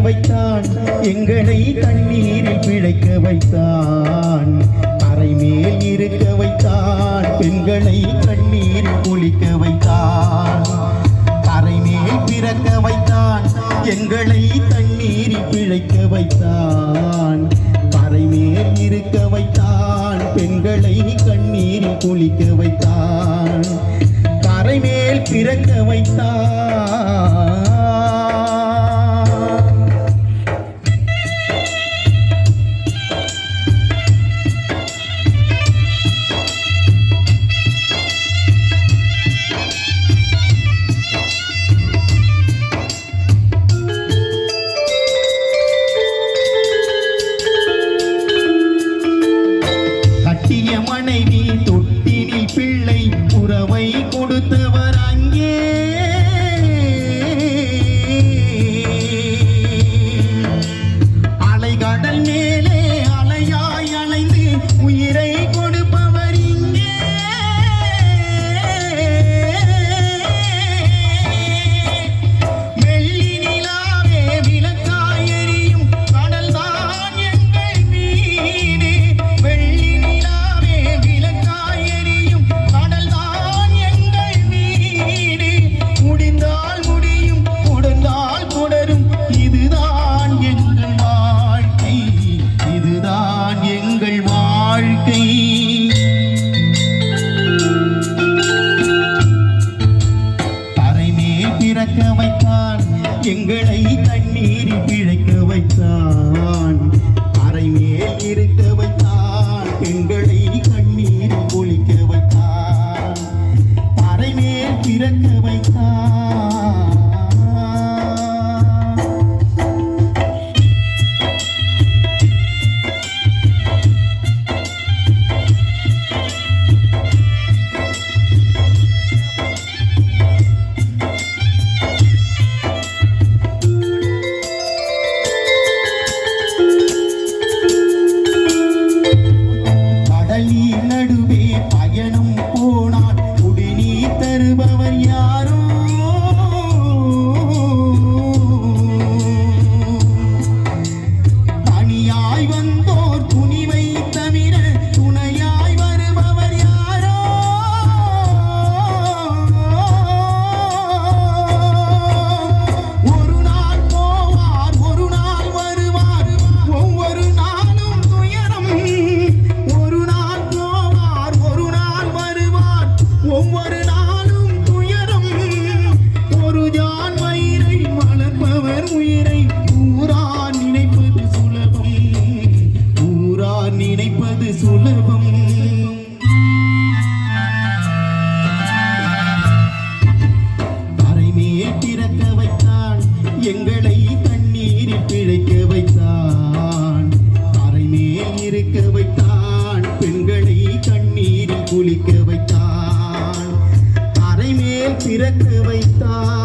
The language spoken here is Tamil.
வைத்தான். எங்களை கண்ணீரில் பிழைக்க வைத்தான். அறை மேல் இருக்க வைத்தான். பெண்களை கண்ணீரில் குளிக்க கடல் மேல் பிறக்க வைத்தான் தூக்கி பிழைக்க வைத்தான். அரை மேல் இருக்க வைத்தான். பெண்களை கண்ணீரில் குளிக்க வைத்தான். அரை மேல் பிறக்க வைத்தான்.